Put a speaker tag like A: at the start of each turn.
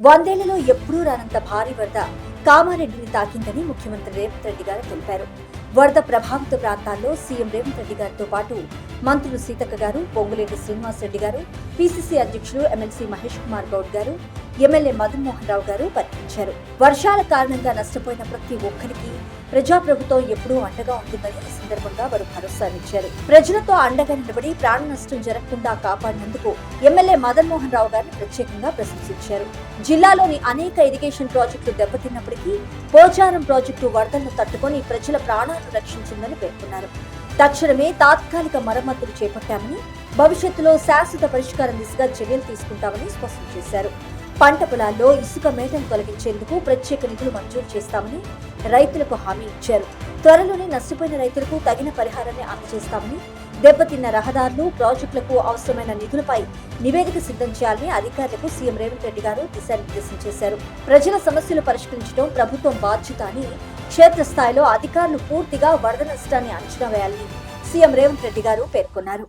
A: వందేళ్ళలో ఎప్పుడూ రానంత భారీ వరద కామారెడ్డిని తాకిందని ముఖ్యమంత్రి రేవంత్ రెడ్డి గారు తెలిపారు. వరద ప్రభావిత ప్రాంతాల్లో సీఎం రేవంత్ రెడ్డి గారితో పాటు మంత్రులు సీతక్క గారు పొంగులేటి శ్రీనివాస్ రెడ్డి గారు పీసీసీ అధ్యక్షులు ఎమ్మెల్సీ మహేష్ కుమార్ గౌడ్ గారు ఎమ్మెల్యే మదన్ మోహన్ రావు గారు పర్యటించారు వర్షాల కారణంగా నష్టపోయిన ప్రతి ఒక్కరికి ప్రజాప్రభుత్వం ఎప్పుడూ అండగా ఉంటుందని ఈ సందర్భంగా వారు భరోసానిచ్చారు. ప్రజలతో అండగా నిలబడి ప్రాణ నష్టం జరగకుండా కాపాడినందుకు ఎమ్మెల్యే మదన్మోహన్ రావు గారిని ప్రత్యేకంగా ప్రశంసించారు. జిల్లాలోని అనేక ఇరిగేషన్ ప్రాజెక్టులు దెబ్బతిన్నప్పటికీ పోచారం ప్రాజెక్టు వరదలను తట్టుకొని ప్రజల ప్రాణాలను రక్షించిందని పేర్కొన్నారు. తక్షణమే తాత్కాలిక మరమ్మతులు చేపట్టామని భవిష్యత్తులో శాశ్వత పరిష్కారం దిశగా చర్యలు తీసుకుంటామని స్పష్టం చేశారు. పంట పొలాల్లో ఇసుక మేటను తొలగించేందుకు ప్రత్యేక నిధులు మంజూరు చేస్తామని రైతులకు హామీ ఇచ్చారు. త్వరలోనే నష్టపోయిన రైతులకు తగిన పరిహారాన్ని అందజేస్తామని దెబ్బతిన్న రహదారులు ప్రాజెక్టులకు అవసరమైన నిధులపై నివేదిక సిద్ధం చేయాలని అధికారులకు సీఎం రేవంత్ రెడ్డి గారు దిశానిర్దేశం చేశారు. ప్రజల సమస్యలు పరిష్కరించడం ప్రభుత్వం బాధ్యత అని క్షేత్రస్థాయిలో అధికారులు పూర్తిగా వరద నష్టాన్ని అంచనా వేయాలని సీఎం రేవంత్ రెడ్డి గారు పేర్కొన్నారు.